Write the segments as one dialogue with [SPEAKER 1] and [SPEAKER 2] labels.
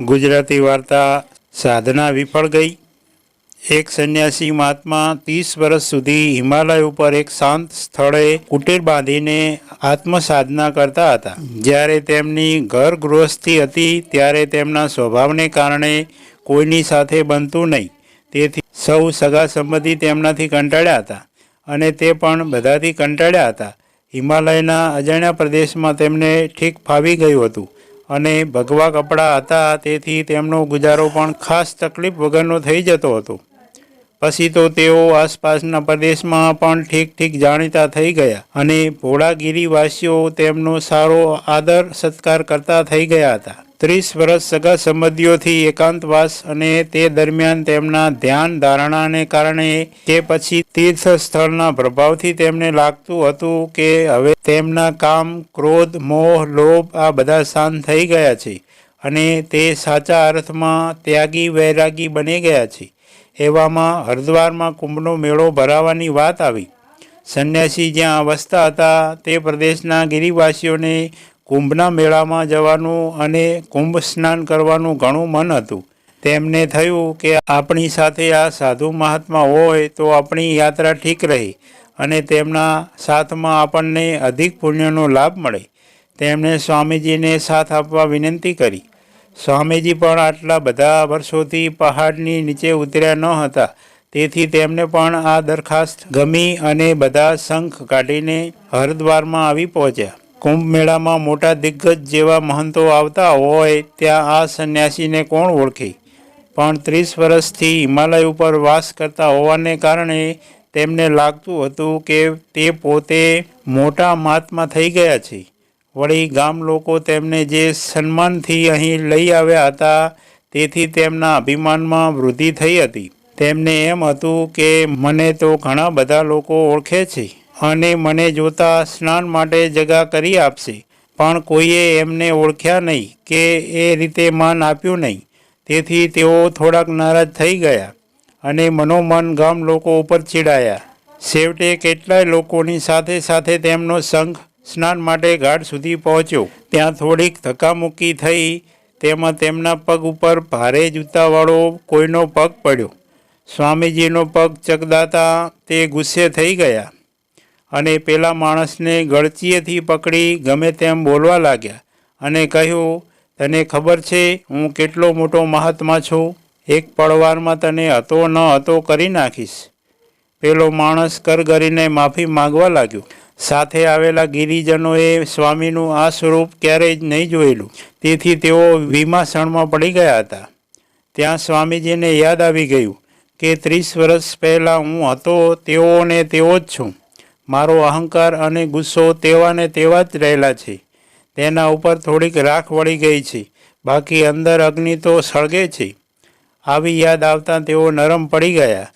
[SPEAKER 1] ગુજરાતી વાર્તા સાધના વિફળ ગઈ. એક સંન્યાસી મહાત્મા ત્રીસ વર્ષ સુધી હિમાલય ઉપર એક શાંત સ્થળે કુટીર બાંધીને આત્મસાધના કરતા હતા. જ્યારે તેમની ઘર ગૃહસ્થી હતી, ત્યારે તેમના સ્વભાવને કારણે કોઈની સાથે બનતું નહીં. તેથી સૌ સગા સંબંધી તેમનાથી કંટાળ્યા હતા અને તે પણ બધાથી કંટાળ્યા હતા. હિમાલયના અજાણ્યા પ્રદેશમાં તેમને ઠીક ફાવી ગયું હતું. અને ભગવા કપડાં હતા, તેથી તેમનો ગુજારો પણ ખાસ તકલીફ વગરનો થઈ જતો હતો. પછી તો તેઓ આસપાસના પ્રદેશમાં પણ ઠીક ઠીક જાણીતા થઈ ગયા અને ભોળાગીરીવાસીઓ તેમનો સારો આદર સત્કાર કરતા થઈ ગયા હતા. ત્રીસ વર્ષ સગા સંબંધીઓથી એકાંતવાસ અને તે દરમિયાન તેમના ધ્યાન ધારણાને કારણે કે પછી તીર્થ સ્થળના પ્રભાવથી તેમને લાગતું હતું કે હવે તેમના કામ, ક્રોધ, મોહ, લોભ આ બધા શાંત થઈ ગયા છે અને તે સાચા અર્થમાં ત્યાગી, વૈરાગી બની ગયા છે. એવામાં હરિદ્વારમાં કુંભનો મેળો ભરાવાની વાત આવી. સંન્યાસી જ્યાં વસતા હતા તે પ્રદેશના ગિરિવાસીઓને કુંભના મેળામાં જવાનું અને કુંભ સ્નાન કરવાનું ઘણું મન હતું. તેમને થયું કે આપણી સાથે આ સાધુ મહાત્મા હોય તો આપણી યાત્રા ઠીક રહે અને તેમના સાથમાં આપણને અધિક પુણ્યનો લાભ મળે. તેમણે સ્વામીજીને સાથ આપવા વિનંતી કરી. સ્વામીજી પણ આટલા બધા વર્ષોથી પહાડની નીચે ઉતર્યા ન હતા. તેથી તેમને પણ આ દરખાસ્ત ગમી અને બધા શંખ કાઢીને હરિદ્વારમાં આવી પહોંચ્યા. કુંભ મેળામાં મોટા દિગ્ગજ જેવા મહંતો આવતા હોય ત્યાં આ સંન્યાસીને કોણ ઓળખે? પણ ત્રીસ વર્ષથી હિમાલય ઉપર વાસ કરતા હોવાને કારણે તેમને લાગતું હતું કે તે પોતે મોટા મહાત્મા થઈ ગયા છે. વળી ગામ લોકો તેમને જે સન્માનથી અહીં લઈ આવ્યા હતા, તેથી તેમના અભિમાનમાં વૃદ્ધિ થઈ હતી. તેમને એમ હતું કે મને તો ઘણા બધા લોકો ઓળખે છે. અને મને જોતા સ્નાન માટે જગા કરી આપશે. પણ કોઈએ એમને ઓળખ્યા નહીં કે એ રીતે માન આપ્યું નહીં. તેથી તેઓ થોડાક નારાજ થઈ ગયા અને મનોમન ગામ લોકો ઉપર ચીડાયા. છેવટે કેટલાય લોકોની સાથે સાથે તેમનો સંઘ સ્નાન માટે ઘાટ સુધી પહોંચ્યો. ત્યાં થોડીક ધક્કામુક્કી થઈ તેમાં તેમના પગ ઉપર ભારે જૂતાવાળો કોઈનો પગ પડ્યો. સ્વામીજીનો પગ ચગદાતા તે ગુસ્સે થઈ ગયા. અને પેલા માણસને ગળચીએથી પકડી ગમે તેમ બોલવા લાગ્યા અને કહ્યું, તને ખબર છે, હું કેટલો મોટો મહાત્મા છું. એક પળવારમાં તને હતો ન હતો કરી નાખીશ. પેલો માણસ કરગરીને માફી માંગવા લાગ્યો. સાથે આવેલા ગિરિજનોએ સ્વામીનું આ સ્વરૂપ ક્યારેય નહીં જોયેલું. તેથી તેઓ વિમાસણમાં પડી ગયા હતા. ત્યાં સ્વામીજીને યાદ આવી ગયું કે ત્રીસ વર્ષ પહેલાં હું હતો, તેઓને તેઓ જ છું. મારો અહંકાર અને ગુસ્સો તેવાને તેવા જ રહેલા છે. તેના ઉપર થોડીક રાખ વળી ગઈ છે. બાકી અંદર અગ્નિ તો સળગે છે. આવી યાદ આવતા તેઓ નરમ પડી ગયા.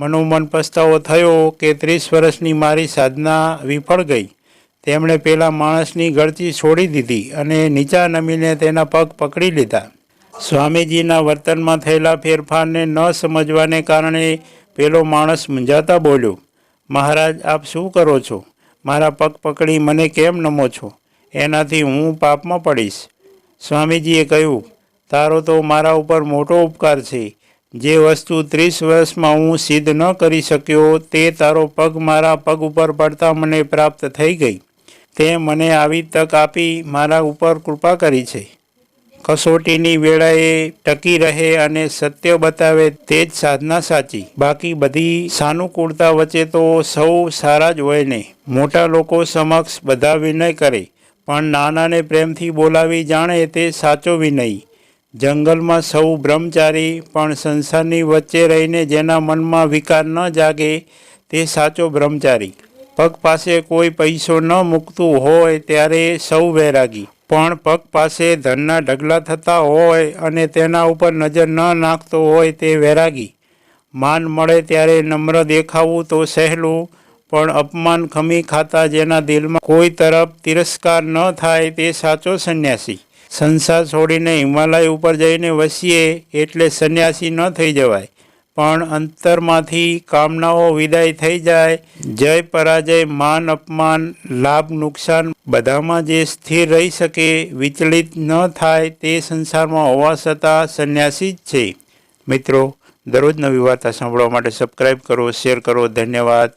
[SPEAKER 1] મનોમન પસ્તાવો થયો કે ત્રીસ વર્ષની મારી સાધના વિફળ ગઈ. તેમણે પેલા માણસની ગળતી છોડી દીધી અને નીચા નમીને તેના પગ પકડી લીધા. સ્વામીજીના વર્તનમાં થયેલા ફેરફારને ન સમજવાને કારણે પેલો માણસ મૂંઝાતા બોલ્યો મહારાજ, આપ શું કરો છો? મારા પગ પકડી મને કેમ નમો છો? એનાથી હું પાપમાં પડીશ. સ્વામીજીએ કહ્યું, તારો તો મારા ઉપર મોટો ઉપકાર છે. જે વસ્તુ ત્રીસ વર્ષમાં હું સિદ્ધ ન કરી શક્યો, તે તારો પગ મારા પગ ઉપર પડતા મને પ્રાપ્ત થઈ ગઈ. તે મને આવી તક આપી મારા ઉપર કૃપા કરી છે. કસોટીની વેળાએ ટકી રહે અને સત્ય બતાવે તે જ સાધના સાચી. બાકી બધી સાનુકૂળતા વચ્ચે તો સૌ સારા જ હોય ને. મોટા લોકો સમક્ષ બધા વિનય કરે, પણ નાનાને પ્રેમથી બોલાવી જાણે તે સાચો વિનય. જંગલમાં સૌ બ્રહ્મચારી, પણ સંસારની વચ્ચે રહીને જેના મનમાં વિકાર ન જાગે તે સાચો બ્રહ્મચારી. પગ પાસે કોઈ પૈસો ન મૂકતું હોય ત્યારે સૌ વૈરાગી. પણ પગ પાસે ધનના ઢગલા થતા હોય અને તેના ઉપર નજર ન નાખતો હોય તે વૈરાગી. માન મળે ત્યારે નમ્ર દેખાવું તો સહેલું, પણ અપમાન ખમી ખાતા જેના દિલમાં કોઈ તરફ તિરસ્કાર ન થાય તે સાચો સંન્યાસી. સંસાર છોડીને હિમાલય ઉપર જઈને વસીએ એટલે સંન્યાસી ન થઈ જવાય. પણ અંતરમાંથી કામનાઓ વિદાય થઈ જાય. જય પરાજય, માન અપમાન, લાભ નુકસાન, બધામાં જે સ્થિર રહી શકે, વિચલિત ન થાય તે સંસારમાં હોવા છતાં સંન્યાસી જ છે. મિત્રો દરરોજ નવી વાર્તા સાંભળવા માટે સબસ્ક્રાઈબ કરો શેર કરો. ધન્યવાદ.